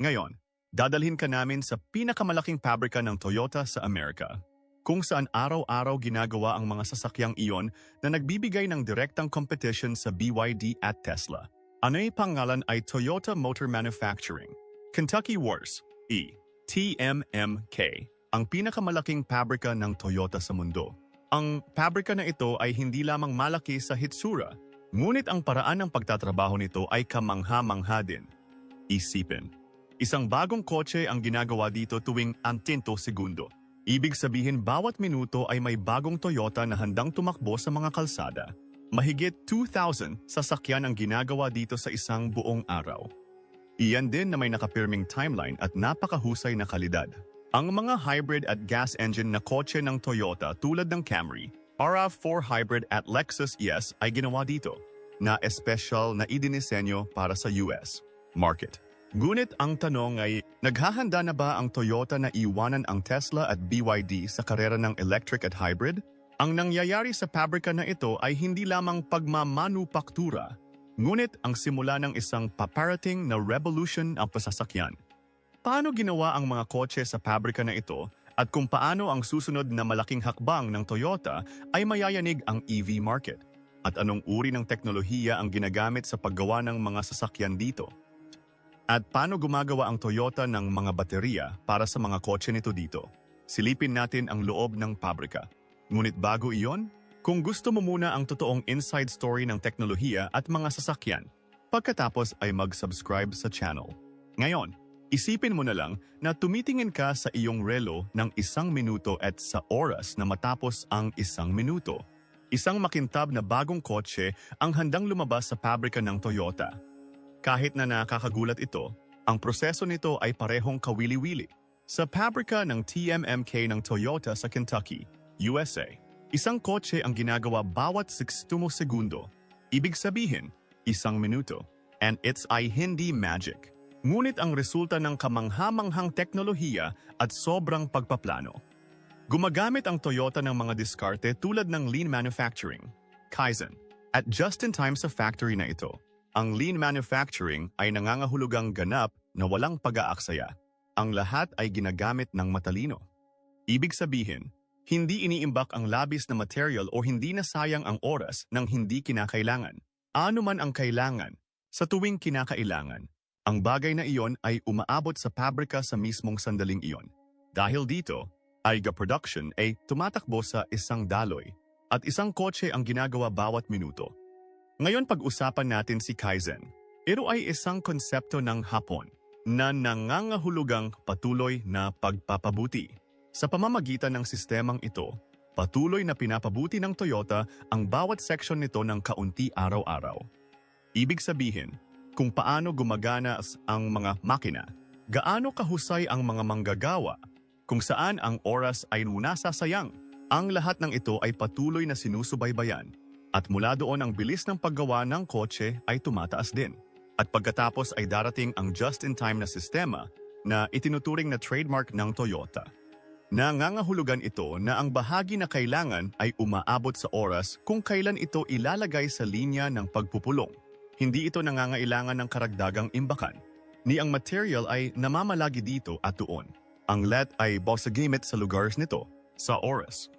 Ngayon, dadalhin ka namin sa pinakamalaking pabrika ng Toyota sa Amerika, kung saan araw-araw ginagawa ang mga sasakyang iyon na nagbibigay ng direktang competition sa BYD at Tesla. Ano'y pangalan ay Toyota Motor Manufacturing. Kentucky Wars, E, TMMK, ang pinakamalaking pabrika ng Toyota sa mundo. Ang pabrika na ito ay hindi lamang malaki sa hitsura, ngunit ang paraan ng pagtatrabaho nito ay kamangha-mangha din. Isipin, isang bagong kotse ang ginagawa dito tuwing antinto segundo. Ibig sabihin bawat minuto ay may bagong Toyota na handang tumakbo sa mga kalsada. Mahigit 2,000 sasakyan ang ginagawa dito sa isang buong araw. Iyan din na may nakapirming timeline at napakahusay na kalidad. Ang mga hybrid at gas engine na kotse ng Toyota tulad ng Camry, RAV4 Hybrid at Lexus ES ay ginawa dito, na espesyal na idinisenyo para sa US market. Ngunit ang tanong ay, naghahanda na ba ang Toyota na iwanan ang Tesla at BYD sa karera ng electric at hybrid? Ang nangyayari sa pabrika na ito ay hindi lamang pagmamanupaktura, ngunit ang simula ng isang paparating na revolution ang pasasakyan. Paano ginawa ang mga kotse sa pabrika na ito at kung paano ang susunod na malaking hakbang ng Toyota ay mayayanig ang EV market? At anong uri ng teknolohiya ang ginagamit sa paggawa ng mga sasakyan dito? At paano gumagawa ang Toyota ng mga baterya para sa mga kotse nito dito? Silipin natin ang loob ng pabrika. Ngunit bago iyon, kung gusto mo muna ang totoong inside story ng teknolohiya at mga sasakyan, pagkatapos ay mag-subscribe sa channel. Ngayon, isipin mo na lang na tumitingin ka sa iyong relo ng isang minuto at sa oras na matapos ang isang minuto. Isang makintab na bagong kotse ang handang lumabas sa pabrika ng Toyota. Kahit na nakakagulat ito, ang proseso nito ay parehong kawili-wili. Sa pabrika ng TMMK ng Toyota sa Kentucky, USA, isang kotse ang ginagawa bawat 60 segundo. Ibig sabihin, isang minuto. And it's ay hindi magic. Ngunit ang resulta ng kamanghamanghang teknolohiya at sobrang pagpaplano. Gumagamit ang Toyota ng mga diskarte tulad ng lean manufacturing, Kaizen, at just-in-time sa factory na ito. Ang lean manufacturing ay nangangahulugang ganap na walang pag-aaksaya. Ang lahat ay ginagamit ng matalino. Ibig sabihin, hindi iniimbak ang labis na material o hindi nasayang ang oras ng hindi kinakailangan. Ano man ang kailangan, sa tuwing kinakailangan, ang bagay na iyon ay umaabot sa pabrika sa mismong sandaling iyon. Dahil dito, AIGA production ay tumatakbo sa isang daloy at isang kotse ang ginagawa bawat minuto. Ngayon pag-usapan natin si Kaizen. Ito ay isang konsepto ng Hapon na nangangahulugang patuloy na pagpapabuti. Sa pamamagitan ng sistemang ito, patuloy na pinapabuti ng Toyota ang bawat section nito ng kaunti araw-araw. Ibig sabihin, kung paano gumagana ang mga makina, gaano kahusay ang mga manggagawa, kung saan ang oras ay nasasayang. Ang lahat ng ito ay patuloy na sinusubaybayan at mula doon ang bilis ng paggawa ng kotse ay tumataas din. At pagkatapos ay darating ang just-in-time na sistema na itinuturing na trademark ng Toyota. Nangangahulugan ito na ang bahagi na kailangan ay umaabot sa oras kung kailan ito ilalagay sa linya ng pagpupulong. Hindi ito nangangailangan ng karagdagang imbakan, ni ang material ay namamalagi dito at doon. Ang LED ay bosagamit sa lugar nito, sa oras.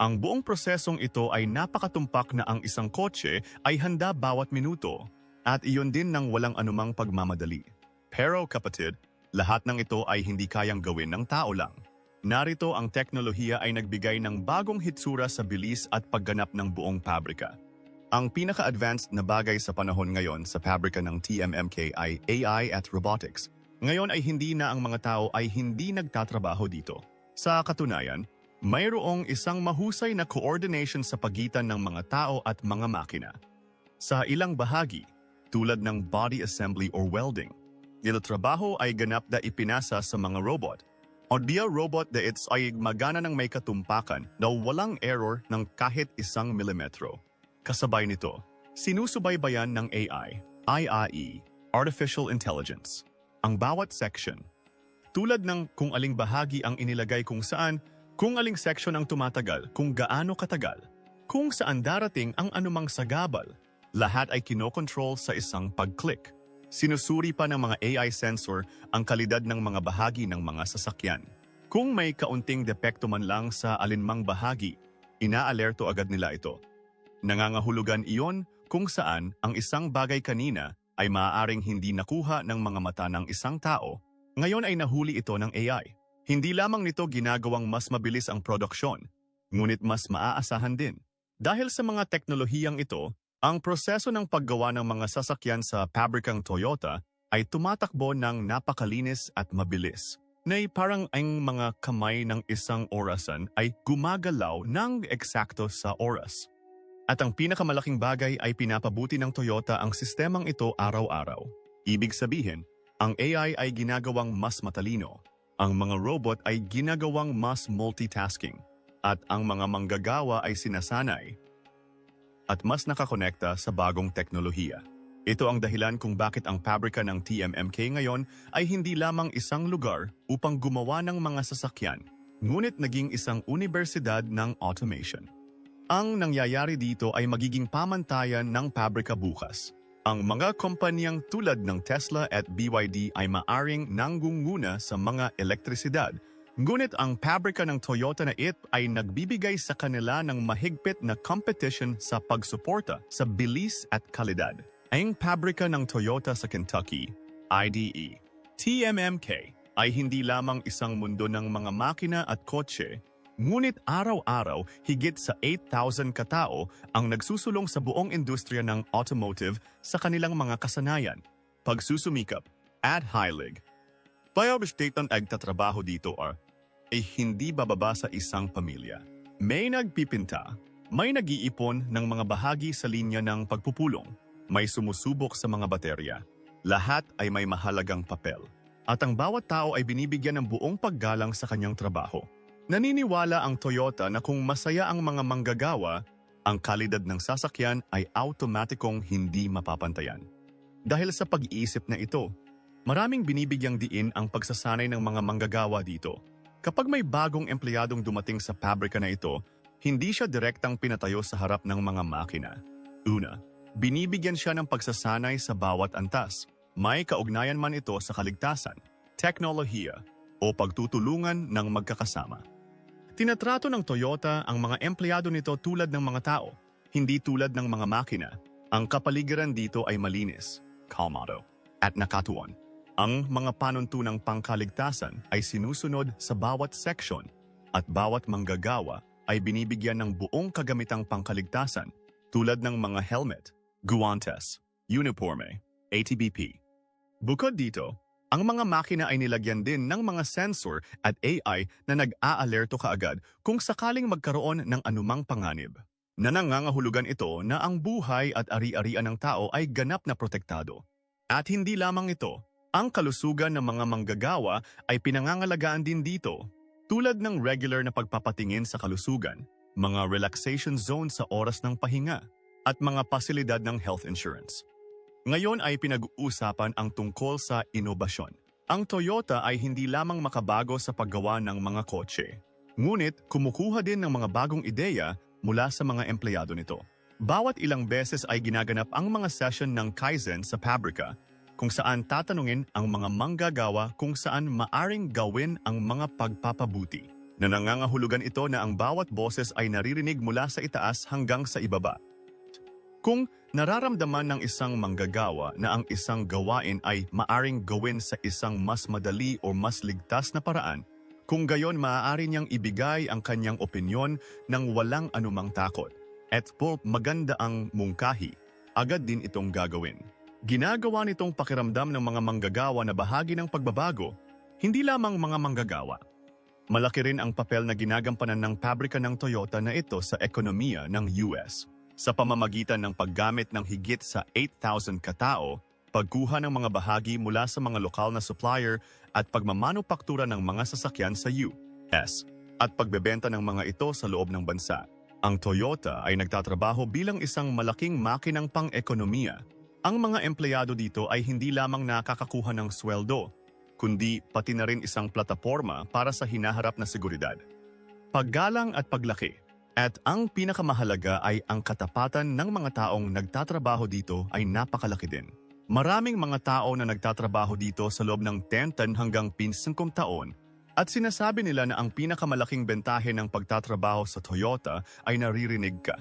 Ang buong prosesong ito ay napakatumpak na ang isang kotse ay handa bawat minuto at iyon din ng walang anumang pagmamadali. Pero kapatid, lahat ng ito ay hindi kayang gawin ng tao lang. Narito ang teknolohiya ay nagbigay ng bagong hitsura sa bilis at pagganap ng buong pabrika. Ang pinaka-advanced na bagay sa panahon ngayon sa pabrika ng TMMK ay AI at robotics. Ngayon ay hindi na ang mga tao ay hindi nagtatrabaho dito. Sa katunayan, mayroong isang mahusay na coordination sa pagitan ng mga tao at mga makina. Sa ilang bahagi, tulad ng body assembly or welding, nila trabaho ay ganap na ipinasa sa mga robot. O dia robot na its ay magana ng may katumpakan na walang error ng kahit isang milimetro. Kasabay nito, sinusubaybayan ng AI, IAE, Artificial Intelligence, ang bawat section. Tulad ng kung aling bahagi ang inilagay kung saan, kung aling section ang tumatagal, kung gaano katagal, kung saan darating ang anumang sagabal, lahat ay kinokontrol sa isang pag-click. Sinusuri pa ng mga AI sensor ang kalidad ng mga bahagi ng mga sasakyan. Kung may kaunting depekto man lang sa alinmang bahagi, inaalerto agad nila ito. Nangangahulugan iyon kung saan ang isang bagay kanina ay maaaring hindi nakuha ng mga mata ng isang tao, ngayon ay nahuli ito ng AI. Hindi lamang nito ginagawang mas mabilis ang produksyon, ngunit mas maaasahan din. Dahil sa mga teknolohiyang ito, ang proseso ng paggawa ng mga sasakyan sa pabrikang Toyota ay tumatakbo ng napakalinis at mabilis. Na parang ang mga kamay ng isang orasan ay gumagalaw ng eksakto sa oras. At ang pinakamalaking bagay ay pinapabuti ng Toyota ang sistemang ito araw-araw. Ibig sabihin, ang AI ay ginagawang mas matalino, ang mga robot ay ginagawang mas multitasking, at ang mga manggagawa ay sinasanay at mas nakakonekta sa bagong teknolohiya. Ito ang dahilan kung bakit ang pabrika ng TMMK ngayon ay hindi lamang isang lugar upang gumawa ng mga sasakyan, ngunit naging isang universidad ng automation. Ang nangyayari dito ay magiging pamantayan ng pabrika bukas. Ang mga kompanyang tulad ng Tesla at BYD ay maaring nanggunguna sa mga elektrisidad, ngunit ang pabrika ng Toyota na it ay nagbibigay sa kanila ng mahigpit na competition sa pagsuporta sa bilis at kalidad. Ang pabrika ng Toyota sa Kentucky, IDE, TMMK, ay hindi lamang isang mundo ng mga makina at kotse, Ngunit araw-araw, higit sa 8,000 katao ang nagsusulong sa buong industriya ng automotive sa kanilang mga kasanayan, pagsusumikap, at highlig. Ang agtatrabaho dito are ay hindi bababa sa isang pamilya. May nagpipinta, may nag-iipon ng mga bahagi sa linya ng pagpupulong, may sumusubok sa mga baterya. Lahat ay may mahalagang papel. At ang bawat tao ay binibigyan ng buong paggalang sa kanyang trabaho. Naniniwala ang Toyota na kung masaya ang mga manggagawa, ang kalidad ng sasakyan ay automatikong hindi mapapantayan. Dahil sa pag-iisip na ito, maraming binibigyang diin ang pagsasanay ng mga manggagawa dito. Kapag may bagong empleyadong dumating sa pabrika na ito, hindi siya direktang pinatayo sa harap ng mga makina. Una, binibigyan siya ng pagsasanay sa bawat antas. May kaugnayan man ito sa kaligtasan, teknolohiya, o pagtutulungan ng magkakasama. Tinatrato ng Toyota ang mga empleyado nito tulad ng mga tao, hindi tulad ng mga makina. Ang kapaligiran dito ay malinis, kalmado, at nakatuon. Ang mga panuntunang pangkaligtasan ay sinusunod sa bawat section at bawat manggagawa ay binibigyan ng buong kagamitang pangkaligtasan tulad ng mga helmet, guantes, uniforme, ATBP. Bukod dito, ang mga makina ay nilagyan din ng mga sensor at AI na nag-aalerto kaagad kung sakaling magkaroon ng anumang panganib. Nanangangahulugan ito na ang buhay at ari-arian ng tao ay ganap na protektado. At hindi lamang ito, ang kalusugan ng mga manggagawa ay pinangangalagaan din dito, tulad ng regular na pagpapatingin sa kalusugan, mga relaxation zone sa oras ng pahinga, at mga pasilidad ng health insurance. Ngayon ay pinag-uusapan ang tungkol sa inobasyon. Ang Toyota ay hindi lamang makabago sa paggawa ng mga kotse. Ngunit kumukuha din ng mga bagong ideya mula sa mga empleyado nito. Bawat ilang beses ay ginaganap ang mga session ng Kaizen sa pabrika kung saan tatanungin ang mga manggagawa kung saan maaring gawin ang mga pagpapabuti. Na nangangahulugan ito na ang bawat boses ay naririnig mula sa itaas hanggang sa ibaba. Kung nararamdaman ng isang manggagawa na ang isang gawain ay maaring gawin sa isang mas madali o mas ligtas na paraan, kung gayon maaari niyang ibigay ang kanyang opinyon ng walang anumang takot. At po maganda ang mungkahi, agad din itong gagawin. Ginagawa nitong pakiramdam ng mga manggagawa na bahagi ng pagbabago, hindi lamang mga manggagawa. Malaki rin ang papel na ginagampanan ng pabrika ng Toyota na ito sa ekonomiya ng US sa pamamagitan ng paggamit ng higit sa 8,000 katao, pagkuha ng mga bahagi mula sa mga lokal na supplier at pagmamanupaktura ng mga sasakyan sa US, at pagbebenta ng mga ito sa loob ng bansa. Ang Toyota ay nagtatrabaho bilang isang malaking makinang pang-ekonomiya. Ang mga empleyado dito ay hindi lamang nakakakuha ng sweldo, kundi pati na rin isang plataforma para sa hinaharap na seguridad. Paggalang at paglaki at ang pinakamahalaga ay ang katapatan ng mga taong nagtatrabaho dito ay napakalaki din. Maraming mga tao na nagtatrabaho dito sa loob ng 10 hanggang 15 taon at sinasabi nila na ang pinakamalaking bentahe ng pagtatrabaho sa Toyota ay naririnig ka.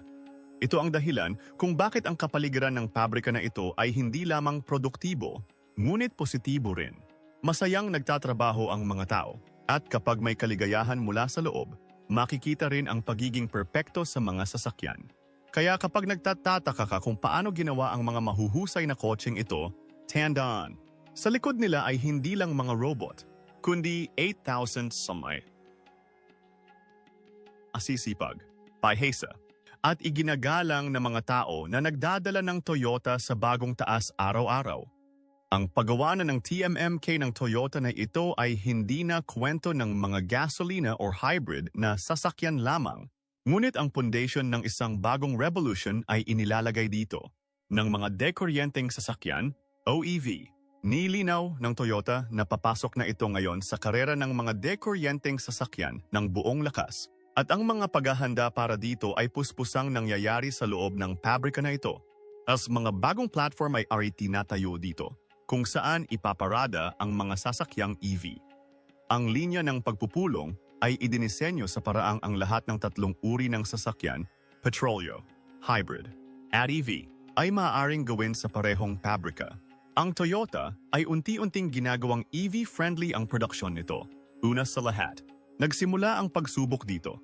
Ito ang dahilan kung bakit ang kapaligiran ng pabrika na ito ay hindi lamang produktibo, ngunit positibo rin. Masayang nagtatrabaho ang mga tao at kapag may kaligayahan mula sa loob, makikita rin ang pagiging perpekto sa mga sasakyan. Kaya kapag nagtatataka ka kung paano ginawa ang mga mahuhusay na kotseng ito, tandaan, sa likod nila ay hindi lang mga robot, kundi 8,000 samay. Asisipag, pahesa, at iginagalang ng mga tao na nagdadala ng Toyota sa bagong taas araw-araw. Ang paggawa na ng TMMK ng Toyota na ito ay hindi na kwento ng mga gasolina or hybrid na sasakyan lamang, ngunit ang foundation ng isang bagong revolution ay inilalagay dito ng mga dekuryenteng sasakyan, OEV. Nilinaw ng Toyota na papasok na ito ngayon sa karera ng mga dekuryenteng sasakyan ng buong lakas. At ang mga paghahanda para dito ay puspusang nangyayari sa loob ng pabrika na ito. As mga bagong platform ay already tinatayo dito, kung saan ipaparada ang mga sasakyang EV. Ang linya ng pagpupulong ay idinisenyo sa paraang ang lahat ng tatlong uri ng sasakyan, petrolyo, hybrid, at EV, ay maaaring gawin sa parehong pabrika. Ang Toyota ay unti-unting ginagawang EV-friendly ang produksyon nito. Una sa lahat, nagsimula ang pagsubok dito.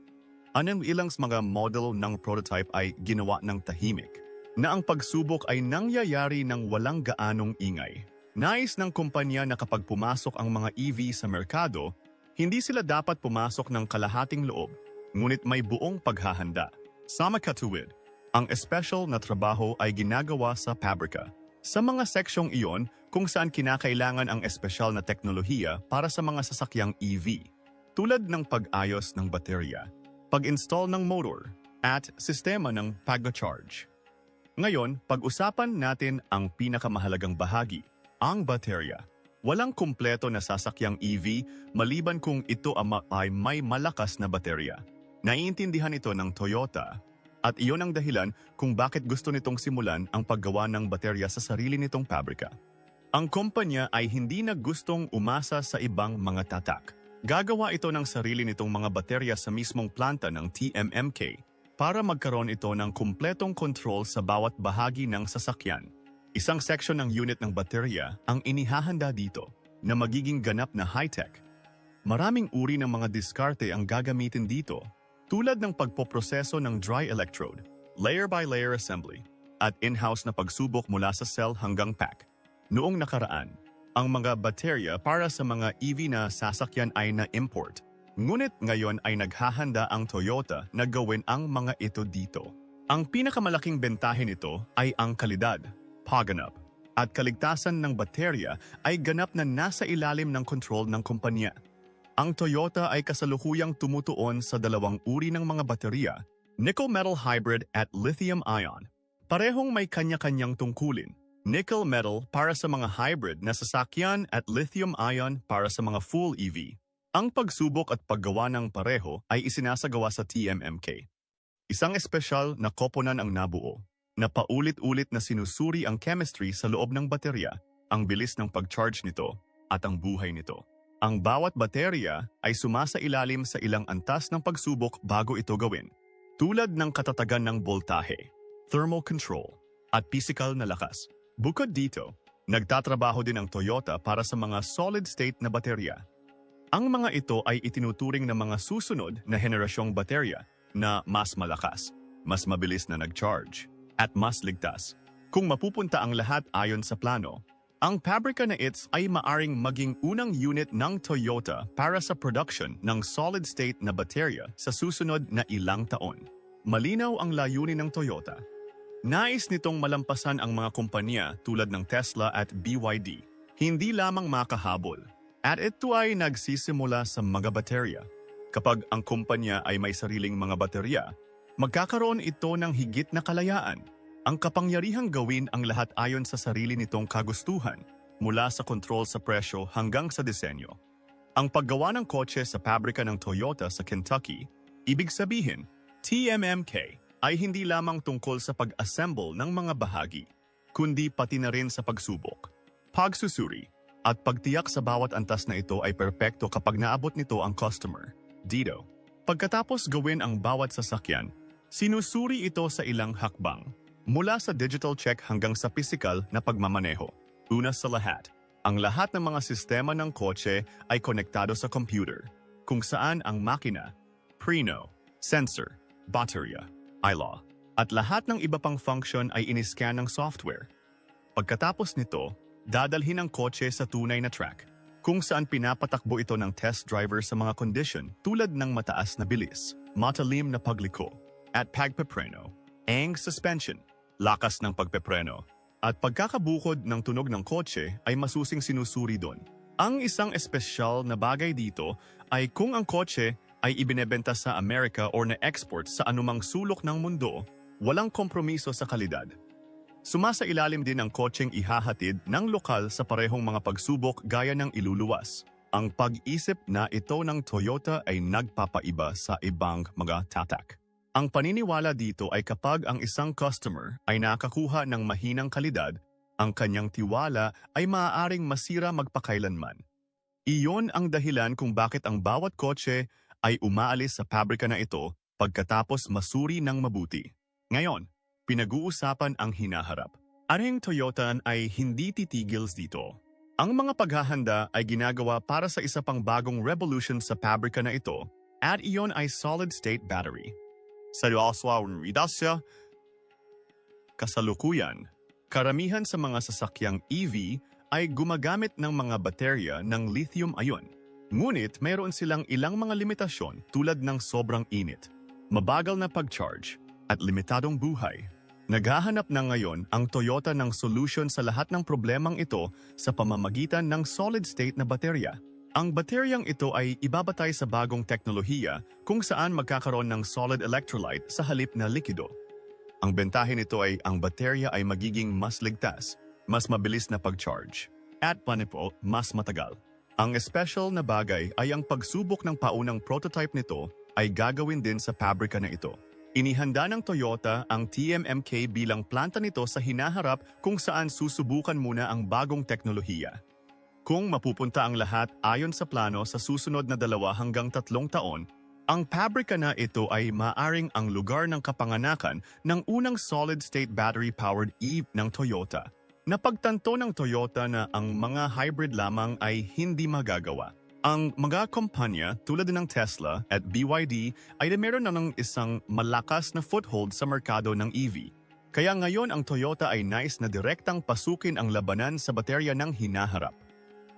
Anong ilang mga model ng prototype ay ginawa ng tahimik, na ang pagsubok ay nangyayari ng walang gaanong ingay. Nais ng kumpanya na kapag pumasok ang mga EV sa merkado, hindi sila dapat pumasok ng kalahating loob, ngunit may buong paghahanda. Sama katuwid, ang special na trabaho ay ginagawa sa pabrika. Sa mga seksyong iyon kung saan kinakailangan ang espesyal na teknolohiya para sa mga sasakyang EV, tulad ng pag-ayos ng baterya, pag-install ng motor, at sistema ng pag-charge. Ngayon, pag-usapan natin ang pinakamahalagang bahagi, ang baterya. Walang kumpleto na sasakyang EV maliban kung ito ay may malakas na baterya. Naiintindihan ito ng Toyota at iyon ang dahilan kung bakit gusto nitong simulan ang paggawa ng baterya sa sarili nitong pabrika. Ang kumpanya ay hindi na gustong umasa sa ibang mga tatak. Gagawa ito ng sarili nitong mga baterya sa mismong planta ng TMMK para magkaroon ito ng kumpletong control sa bawat bahagi ng sasakyan. Isang section ng unit ng baterya ang inihahanda dito na magiging ganap na high-tech. Maraming uri ng mga diskarte ang gagamitin dito tulad ng pagpoproseso ng dry electrode, layer-by-layer assembly, at in-house na pagsubok mula sa cell hanggang pack. Noong nakaraan, ang mga baterya para sa mga EV na sasakyan ay na-import. Ngunit ngayon ay naghahanda ang Toyota na gawin ang mga ito dito. Ang pinakamalaking bentahe nito ay ang kalidad, pagganap, at kaligtasan ng baterya ay ganap na nasa ilalim ng kontrol ng kumpanya. Ang Toyota ay kasalukuyang tumutuon sa dalawang uri ng mga baterya, nickel metal hybrid at lithium ion. Parehong may kanya-kanyang tungkulin. Nickel metal para sa mga hybrid na sasakyan at lithium ion para sa mga full EV. Ang pagsubok at paggawa ng pareho ay isinasagawa sa TMMK. Isang espesyal na koponan ang nabuo, na paulit-ulit na sinusuri ang chemistry sa loob ng baterya, ang bilis ng pag-charge nito, at ang buhay nito. Ang bawat baterya ay sumasa ilalim sa ilang antas ng pagsubok bago ito gawin, tulad ng katatagan ng voltahe, thermal control, at physical na lakas. Bukod dito, nagtatrabaho din ang Toyota para sa mga solid-state na baterya. Ang mga ito ay itinuturing na mga susunod na henerasyong baterya na mas malakas, mas mabilis na nag-charge, at mas ligtas. Kung mapupunta ang lahat ayon sa plano, ang pabrika na its ay maaring maging unang unit ng Toyota para sa production ng solid-state na baterya sa susunod na ilang taon. Malinaw ang layunin ng Toyota. Nais nitong malampasan ang mga kumpanya tulad ng Tesla at BYD, hindi lamang makahabol. At ito ay nagsisimula sa mga baterya. Kapag ang kumpanya ay may sariling mga baterya, magkakaroon ito ng higit na kalayaan ang kapangyarihang gawin ang lahat ayon sa sarili nitong kagustuhan, mula sa kontrol sa presyo hanggang sa disenyo. Ang paggawa ng kotse sa pabrika ng Toyota sa Kentucky, ibig sabihin, TMMK ay hindi lamang tungkol sa pag-assemble ng mga bahagi. kundi pati na rin sa pagsubok, pagsusuri, at pagtiyak sa bawat antas na ito ay perpekto kapag naabot nito ang customer. Dito, pagkatapos gawin ang bawat sasakyan, sinusuri ito sa ilang hakbang, mula sa digital check hanggang sa physical na pagmamaneho. Una sa lahat, ang lahat ng mga sistema ng kotse ay konektado sa computer, kung saan ang makina, preno, sensor, baterya, ILA, at lahat ng iba pang function ay iniscan ng software. Pagkatapos nito, dadalhin ang kotse sa tunay na track, kung saan pinapatakbo ito ng test driver sa mga condition tulad ng mataas na bilis, matalim na pagliko, at pagpepreno, ang suspension, lakas ng pagpepreno, at pagkakabukod ng tunog ng kotse ay masusing sinusuri doon. Ang isang espesyal na bagay dito ay kung ang kotse ay ibinebenta sa Amerika or na-export sa anumang sulok ng mundo, walang kompromiso sa kalidad. Sumasa ilalim din ang kotseng ihahatid ng lokal sa parehong mga pagsubok gaya ng iluluwas. Ang pag-isip na ito ng Toyota ay nagpapaiba sa ibang mga tatak. Ang paniniwala dito ay kapag ang isang customer ay nakakuha ng mahinang kalidad, ang kanyang tiwala ay maaaring masira magpakailanman. Iyon ang dahilan kung bakit ang bawat kotse ay umaalis sa pabrika na ito pagkatapos masuri ng mabuti. Ngayon, pinag-uusapan ang hinaharap. Aring Toyota ay hindi titigil dito. Ang mga paghahanda ay ginagawa para sa isa pang bagong revolution sa pabrika na ito at iyon ay solid-state battery. Sa Idasya, kasalukuyan, karamihan sa mga sasakyang EV ay gumagamit ng mga baterya ng lithium-ion. Ngunit mayroon silang ilang mga limitasyon tulad ng sobrang init, mabagal na pag-charge, at limitadong buhay. Naghahanap na ngayon ang Toyota ng solution sa lahat ng problemang ito sa pamamagitan ng solid-state na baterya. Ang bateryang ito ay ibabatay sa bagong teknolohiya kung saan magkakaroon ng solid electrolyte sa halip na likido. Ang bentahin nito ay ang baterya ay magiging mas ligtas, mas mabilis na pag-charge, at panipo mas matagal. Ang special na bagay ay ang pagsubok ng paunang prototype nito ay gagawin din sa pabrika na ito. Inihanda ng Toyota ang TMMK bilang planta nito sa hinaharap kung saan susubukan muna ang bagong teknolohiya. Kung mapupunta ang lahat ayon sa plano sa susunod na dalawa hanggang tatlong taon, ang pabrika na ito ay maaring ang lugar ng kapanganakan ng unang solid-state battery-powered EV ng Toyota. Napagtanto ng Toyota na ang mga hybrid lamang ay hindi magagawa. Ang mga kumpanya tulad ng Tesla at BYD ay meron na ng isang malakas na foothold sa merkado ng EV. Kaya ngayon ang Toyota ay nais na direktang pasukin ang labanan sa baterya ng hinaharap.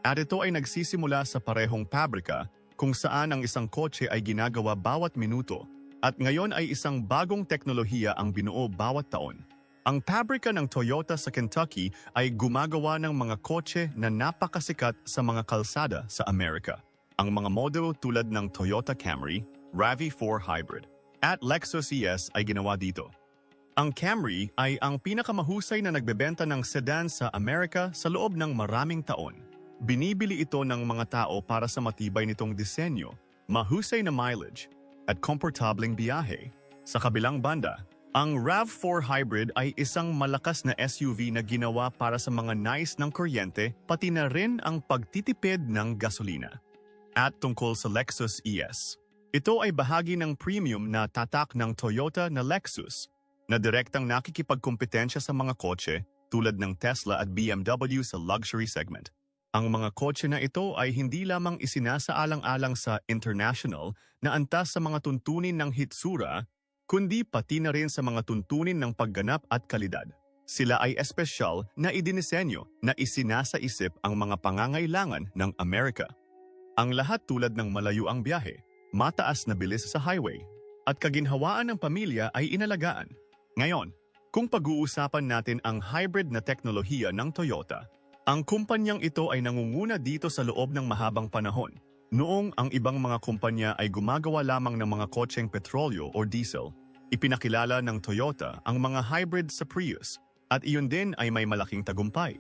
At ito ay nagsisimula sa parehong pabrika kung saan ang isang kotse ay ginagawa bawat minuto at ngayon ay isang bagong teknolohiya ang binuo bawat taon. Ang pabrika ng Toyota sa Kentucky ay gumagawa ng mga kotse na napakasikat sa mga kalsada sa Amerika. Ang mga modelo tulad ng Toyota Camry, RAV4 Hybrid, at Lexus ES ay ginawa dito. Ang Camry ay ang pinakamahusay na nagbebenta ng sedan sa Amerika sa loob ng maraming taon. Binibili ito ng mga tao para sa matibay nitong disenyo, mahusay na mileage, at komportableng biyahe. Sa kabilang banda, ang RAV4 Hybrid ay isang malakas na SUV na ginawa para sa mga nais ng kuryente pati na rin ang pagtitipid ng gasolina. At tungkol sa Lexus ES. Ito ay bahagi ng premium na tatak ng Toyota na Lexus na direktang nakikipagkompetensya sa mga kotse tulad ng Tesla at BMW sa luxury segment. Ang mga kotse na ito ay hindi lamang isinasaalang-alang sa international na antas sa mga tuntunin ng hitsura kundi pati na rin sa mga tuntunin ng pagganap at kalidad. Sila ay espesyal na idinisenyo na isinasaisip ang mga pangangailangan ng Amerika. Ang lahat tulad ng malayo ang biyahe, mataas na bilis sa highway, at kaginhawaan ng pamilya ay inalagaan. Ngayon, kung pag-uusapan natin ang hybrid na teknolohiya ng Toyota, ang kumpanyang ito ay nangunguna dito sa loob ng mahabang panahon Noong ang ibang mga kumpanya ay gumagawa lamang ng mga kotseng petrolyo o diesel, ipinakilala ng Toyota ang mga hybrid sa Prius at iyon din ay may malaking tagumpay.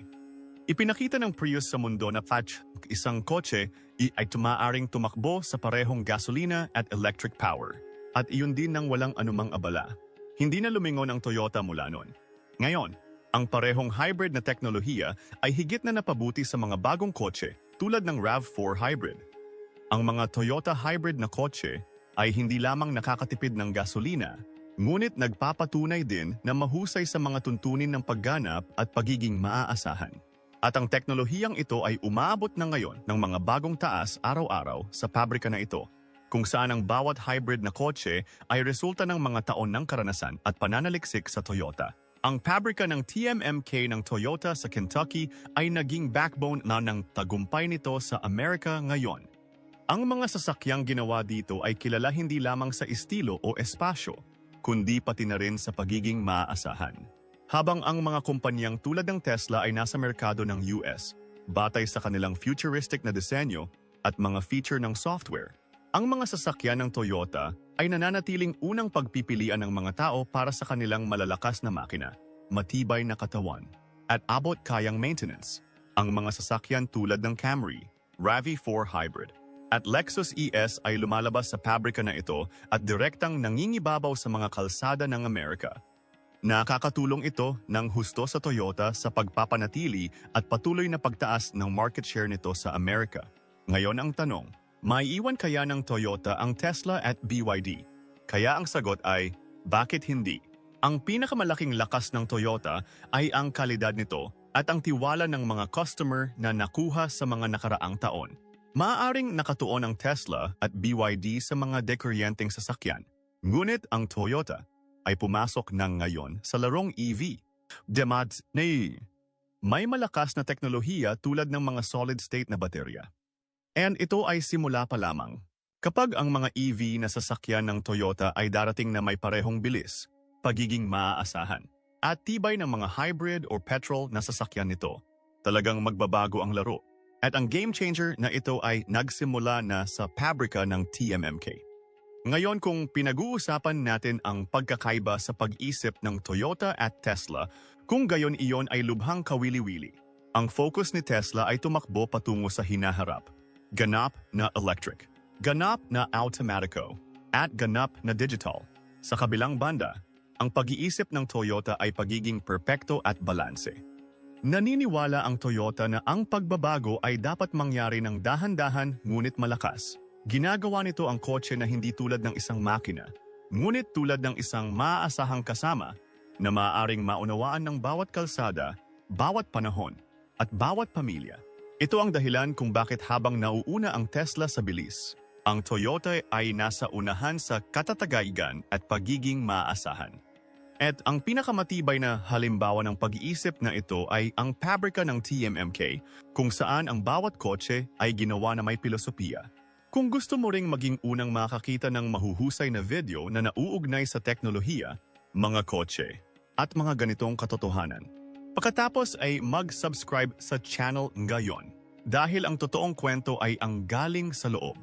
Ipinakita ng Prius sa mundo na patch isang kotse ay tumaaring tumakbo sa parehong gasolina at electric power at iyon din ng walang anumang abala. Hindi na lumingon ang Toyota mula noon. Ngayon, Ang parehong hybrid na teknolohiya ay higit na napabuti sa mga bagong kotse tulad ng RAV4 Hybrid. Ang mga Toyota hybrid na kotse ay hindi lamang nakakatipid ng gasolina, ngunit nagpapatunay din na mahusay sa mga tuntunin ng pagganap at pagiging maaasahan. At ang teknolohiyang ito ay umaabot na ngayon ng mga bagong taas araw-araw sa pabrika na ito, kung saan ang bawat hybrid na kotse ay resulta ng mga taon ng karanasan at pananaliksik sa Toyota. Ang pabrika ng TMMK ng Toyota sa Kentucky ay naging backbone na ng tagumpay nito sa Amerika ngayon. Ang mga sasakyang ginawa dito ay kilala hindi lamang sa estilo o espasyo, kundi pati na rin sa pagiging maaasahan. Habang ang mga kumpanyang tulad ng Tesla ay nasa merkado ng US, batay sa kanilang futuristic na disenyo at mga feature ng software, ang mga sasakyan ng Toyota ay nananatiling unang pagpipilian ng mga tao para sa kanilang malalakas na makina, matibay na katawan, at abot kayang maintenance. Ang mga sasakyan tulad ng Camry, RAV4 Hybrid, at Lexus ES ay lumalabas sa pabrika na ito at direktang nangingibabaw sa mga kalsada ng Amerika. Nakakatulong ito ng husto sa Toyota sa pagpapanatili at patuloy na pagtaas ng market share nito sa Amerika. Ngayon ang tanong, maiiwan kaya ng Toyota ang Tesla at BYD? Kaya ang sagot ay, bakit hindi? Ang pinakamalaking lakas ng Toyota ay ang kalidad nito at ang tiwala ng mga customer na nakuha sa mga nakaraang taon. Maaaring nakatuon ang Tesla at BYD sa mga dekuryenteng sasakyan. Ngunit ang Toyota ay pumasok ng ngayon sa larong EV. Demads na may malakas na teknolohiya tulad ng mga solid-state na baterya. And ito ay simula pa lamang. Kapag ang mga EV na sasakyan ng Toyota ay darating na may parehong bilis, pagiging maaasahan, at tibay ng mga hybrid or petrol na sasakyan nito, talagang magbabago ang laro. At ang game changer na ito ay nagsimula na sa pabrika ng TMMK. Ngayon kung pinag-uusapan natin ang pagkakaiba sa pag-isip ng Toyota at Tesla, kung gayon iyon ay lubhang kawili-wili. Ang focus ni Tesla ay tumakbo patungo sa hinaharap. Ganap na electric, ganap na automatico, at ganap na digital. Sa kabilang banda, ang pag-iisip ng Toyota ay pagiging perpekto at balanse. Naniniwala ang Toyota na ang pagbabago ay dapat mangyari ng dahan-dahan ngunit malakas. Ginagawa nito ang kotse na hindi tulad ng isang makina, ngunit tulad ng isang maaasahang kasama na maaaring maunawaan ng bawat kalsada, bawat panahon, at bawat pamilya. Ito ang dahilan kung bakit habang nauuna ang Tesla sa bilis, ang Toyota ay nasa unahan sa katatagaigan at pagiging maaasahan. At ang pinakamatibay na halimbawa ng pag-iisip na ito ay ang pabrika ng TMMK kung saan ang bawat kotse ay ginawa na may filosofiya. Kung gusto mo ring maging unang makakita ng mahuhusay na video na nauugnay sa teknolohiya, mga kotse, at mga ganitong katotohanan, pagkatapos ay mag-subscribe sa channel ngayon dahil ang totoong kwento ay ang galing sa loob.